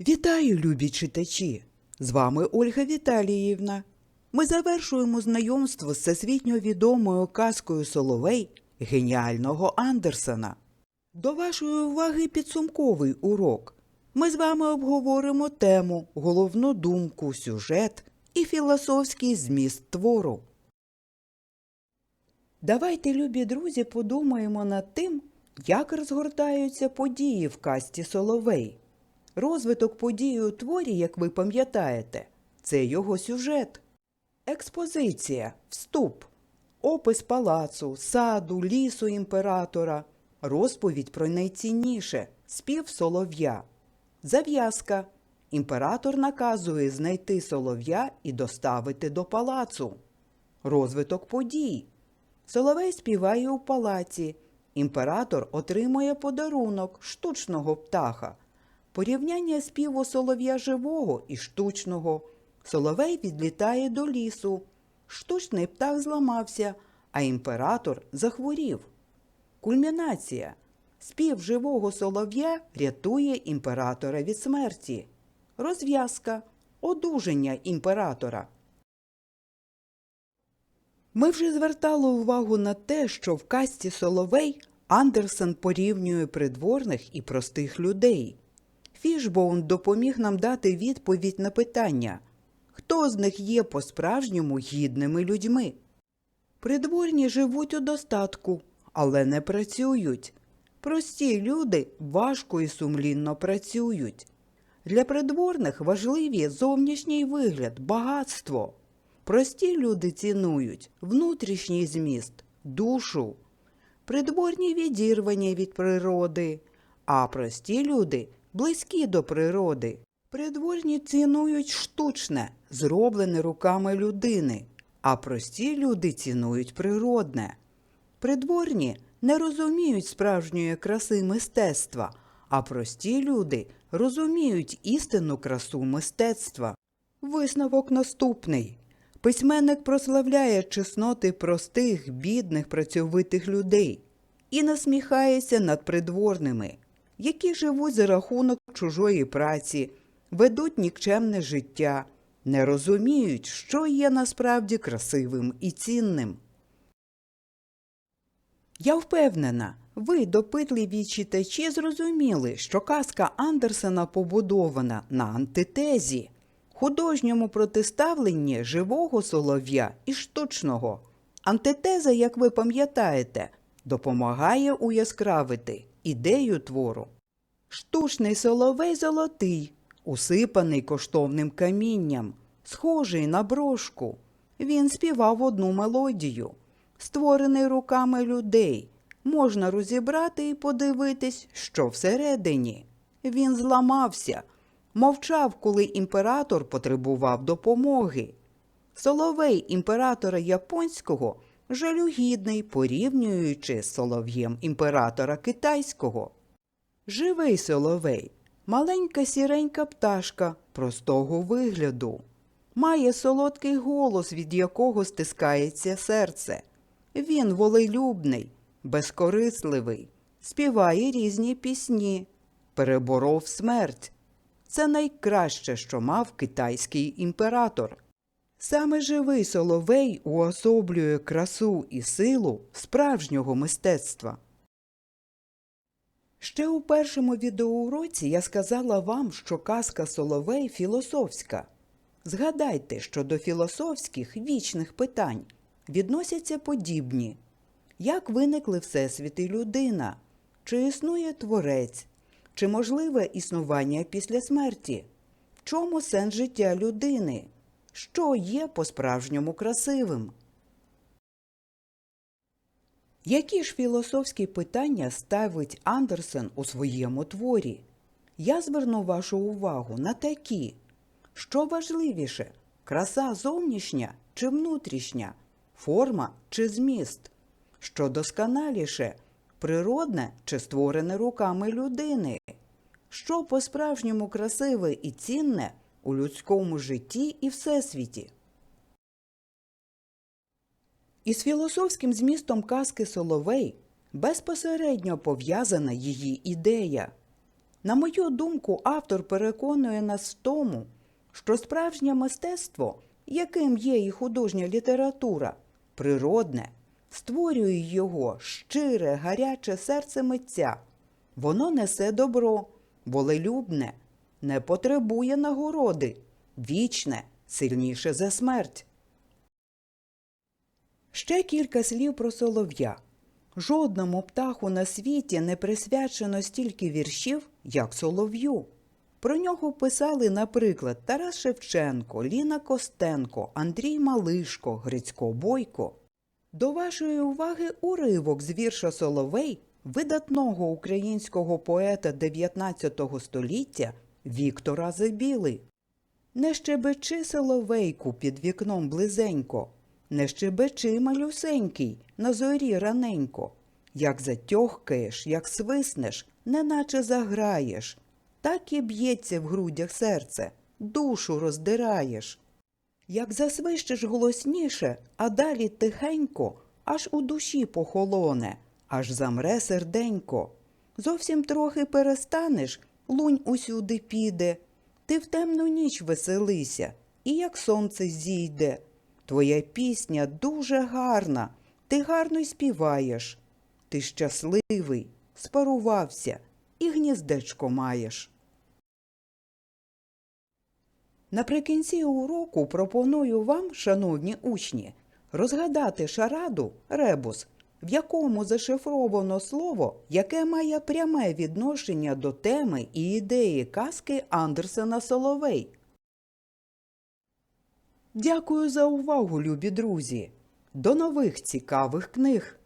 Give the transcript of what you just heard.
Вітаю, любі читачі! З вами Ольга Віталіївна. Ми завершуємо знайомство з всесвітньо відомою казкою Соловей геніального Андерсена. До вашої уваги підсумковий урок. Ми з вами обговоримо тему, головну думку, сюжет і філософський зміст твору. Давайте, любі друзі, подумаємо над тим, як розгортаються події в касті Соловей. Розвиток подій у творі, як ви пам'ятаєте, це його сюжет. Експозиція, вступ, опис палацу, саду, лісу імператора, розповідь про найцінніше спів солов'я, зав'язка. Імператор наказує знайти солов'я і доставити до палацу. Розвиток подій. Соловей співає у палаці. Імператор отримує подарунок штучного птаха. Порівняння співу солов'я живого і штучного. Соловей відлітає до лісу. Штучний птах зламався, а імператор захворів. Кульмінація. Спів живого солов'я рятує імператора від смерті. Розв'язка. Одужання імператора. Ми вже звертали увагу на те, що в касті Соловей Андерсен порівнює придворних і простих людей. Фішбоун допоміг нам дати відповідь на питання, хто з них є по-справжньому гідними людьми. Придворні живуть у достатку, але не працюють. Прості люди важко і сумлінно працюють. Для придворних важливі зовнішній вигляд, багатство. Прості люди цінують внутрішній зміст, душу. Придворні відірвані від природи, а прості люди близькі до природи. Придворні цінують штучне, зроблене руками людини, а прості люди цінують природне. Придворні не розуміють справжньої краси мистецтва, а прості люди розуміють істинну красу мистецтва. Висновок наступний. Письменник прославляє чесноти простих, бідних, працьовитих людей і насміхається над придворними, які живуть за рахунок чужої праці, ведуть нікчемне життя, не розуміють, що є насправді красивим і цінним. Я впевнена, ви, допитливі читачі, зрозуміли, що казка Андерсена побудована на антитезі, художньому протиставленні живого солов'я і штучного. Антитеза, як ви пам'ятаєте, допомагає уяскравити ідею твору. Штучний соловей золотий, усипаний коштовним камінням, схожий на брошку. Він співав одну мелодію, створений руками людей. Можна розібрати і подивитись, що всередині. Він зламався, мовчав, коли імператор потребував допомоги. Соловей імператора японського жалюгідний, порівнюючи з солов'єм імператора китайського. Живий соловей, маленька сіренька пташка простого вигляду. Має солодкий голос, від якого стискається серце. Він волелюбний, безкорисливий, співає різні пісні, переборов смерть. Це найкраще, що мав китайський імператор. Саме живий соловей уособлює красу і силу справжнього мистецтва. Ще у першому відеоуроці я сказала вам, що казка Соловей філософська. Згадайте, що до філософських вічних питань відносяться подібні. Як виникли Всесвіт і людина, чи існує творець, чи можливе існування після смерті, в чому сенс життя людини, що є по-справжньому красивим. Які ж філософські питання ставить Андерсен у своєму творі? Я зверну вашу увагу на такі, що важливіше краса зовнішня чи внутрішня, форма чи зміст, що досконаліше природне чи створене руками людини, що по-справжньому красиве і цінне у людському житті і всесвіті. Із філософським змістом казки Соловей безпосередньо пов'язана її ідея. На мою думку, автор переконує нас в тому, що справжнє мистецтво, яким є і художня література, природне, створює його щире, гаряче серце митця. Воно несе добро, волелюбне, не потребує нагороди, вічне, сильніше за смерть. Ще кілька слів про солов'я. Жодному птаху на світі не присвячено стільки віршів, як солов'ю. Про нього писали, наприклад, Тарас Шевченко, Ліна Костенко, Андрій Малишко, Грицько Бойко. До вашої уваги уривок з вірша Соловей видатного українського поета 19 століття Віктора Забіли. Не щебечи соловейку під вікном близенько, не щебечи малюсенький на зорі раненько. Як затьохкаєш, як свиснеш, неначе заграєш, так і б'ється в грудях серце, душу роздираєш. Як засвищеш голосніше, а далі тихенько, аж у душі похолоне, аж замре серденько. Зовсім трохи перестанеш, лунь усюди піде. Ти в темну ніч веселися, і як сонце зійде. Твоя пісня дуже гарна, ти гарно й співаєш. Ти щасливий, спарувався і гніздечко маєш. Наприкінці уроку пропоную вам, шановні учні, розгадати шараду ребус, в якому зашифровано слово, яке має пряме відношення до теми і ідеї казки Андерсена Соловей. Дякую за увагу, любі друзі. До нових цікавих книг!